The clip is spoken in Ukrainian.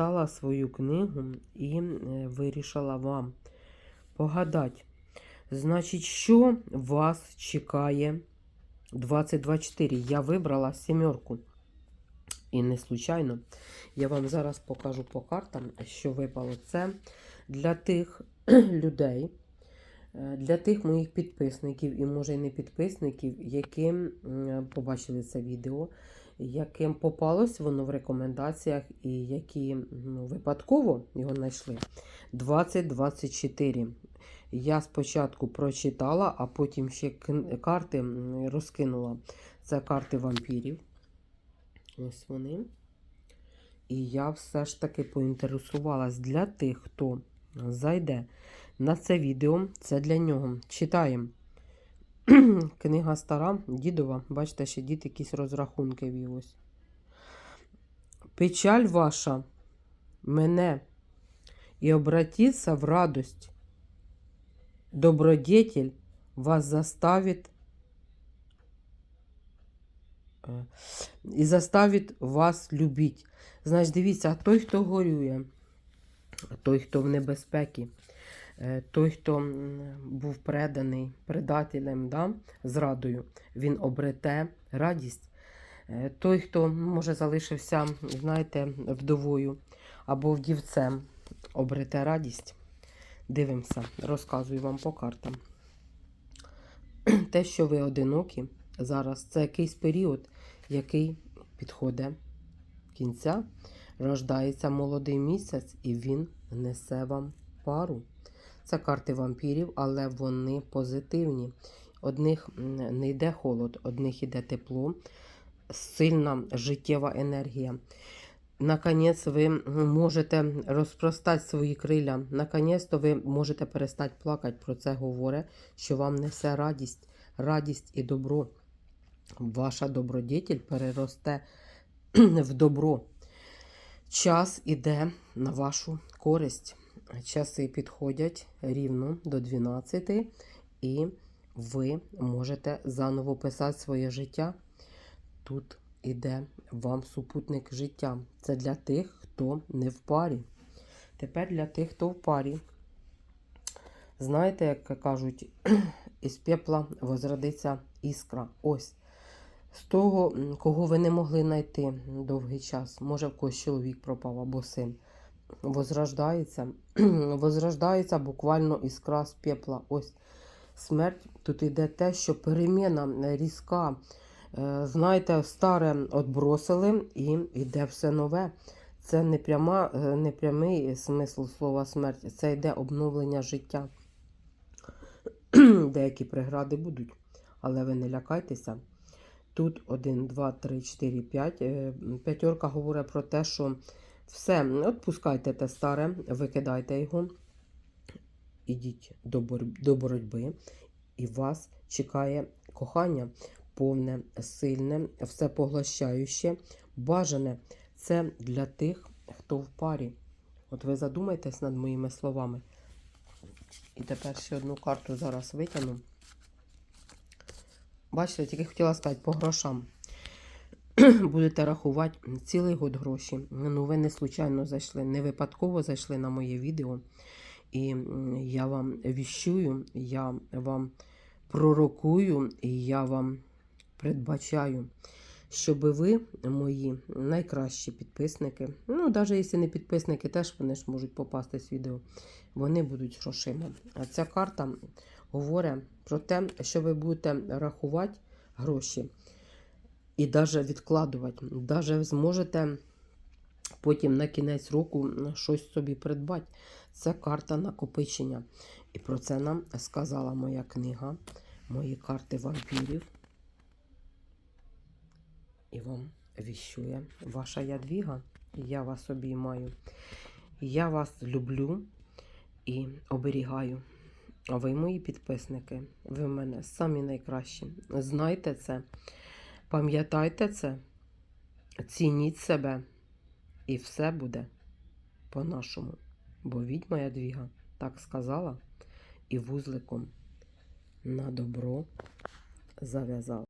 дістала свою книгу і е, вирішила вам погадати. Значить, що вас чекає 2024? Я вибрала сімерку. І не случайно. Я вам зараз покажу по картам, що випало. Це для тих людей, е, для тих моїх підписників, і може й не підписників, м, побачили це відео, яким попалось воно в рекомендаціях, і які ну, випадково його знайшли. 2024. Я спочатку прочитала, а потім ще карти розкинула. Це карти вампірів. Ось вони. І я все ж таки поінтересувалась для тих, хто зайде на це відео. Це для нього. Читаємо. Книга стара, дідова. Бачите, ще дід якісь розрахунки вів ось. Печаль ваша мене і обратиться в радость. Добродетель вас заставит е, і заставить вас любити. Значить, дивіться, той, хто горює, той, хто в небезпекі, е, той, хто був преданий предателем, да, зрадою, він обрете радість. Е, Той, хто, може, залишився, знаєте, вдовою або вдівцем, обрете радість. Дивимося, розказую вам по картам. Те, що ви одинокі зараз, це якийсь період, який підходить кінця, рождається молодий місяць, і він несе вам пару. Це карти вампірів, але вони позитивні. Одних не йде холод, одних йде тепло, сильна життєва енергія. Наконець ви можете розпростати свої криля. Наконець-то ви можете перестати плакати. Про це говорить, що вам несе радість, радість і добро. Ваша добродетель переросте в добро. Час іде на вашу користь. Часи підходять рівно до 12, і ви можете заново писати своє життя. Тут іде вам супутник життя. Це для тих, хто не в парі. Тепер для тих, хто в парі. Знаєте, як кажуть, із пепла возродиться іскра. Ось. З того, кого ви не могли знайти довгий час. Може, в когось чоловік пропав або син. Возрождається. Возрождається буквально іскра з пепла. Ось смерть. Тут йде те, що переміна різка. Е, Знаєте, старе відбросили і йде все нове. Це не, пряма, е, не прямий смисл слова смерть, це йде обновлення життя. Деякі прегради будуть, але ви не лякайтеся. Тут 1, 2, 3, 4, 5. Е, П'ятерка говорить про те, що все, відпускайте те старе, викидайте його, ідіть до, бор- до боротьби, і вас чекає кохання повне, сильне, всепоглощаюче, бажане. Це для тих, хто в парі. От ви задумайтесь над моїми словами. І тепер ще одну карту зараз витягну. Бачите, тільки хотіла сказати по грошам. Будете рахувати цілий год гроші. Ну, ви не случайно зайшли, не випадково зайшли на моє відео. І я вам віщую, я вам пророкую, і я вам передбачаю, щоб ви, мої найкращі підписники, ну, навіть якщо не підписники, теж вони ж можуть попасти з відео, вони будуть грошима. А ця карта говорить про те, що ви будете рахувати гроші і навіть відкладувати. Навіть зможете потім на кінець року щось собі придбати. Це карта накопичення. І про це нам сказала моя книга, мої карти вампірів. І вам віщує ваша ядвіга. Я вас обіймаю. Я вас люблю і оберігаю. А ви, мої підписники, ви в мене самі найкращі. Знайте це, пам'ятайте це, цініть себе, і все буде по-нашому. Бо відьма ядвіга так сказала і вузликом на добро зав'язала.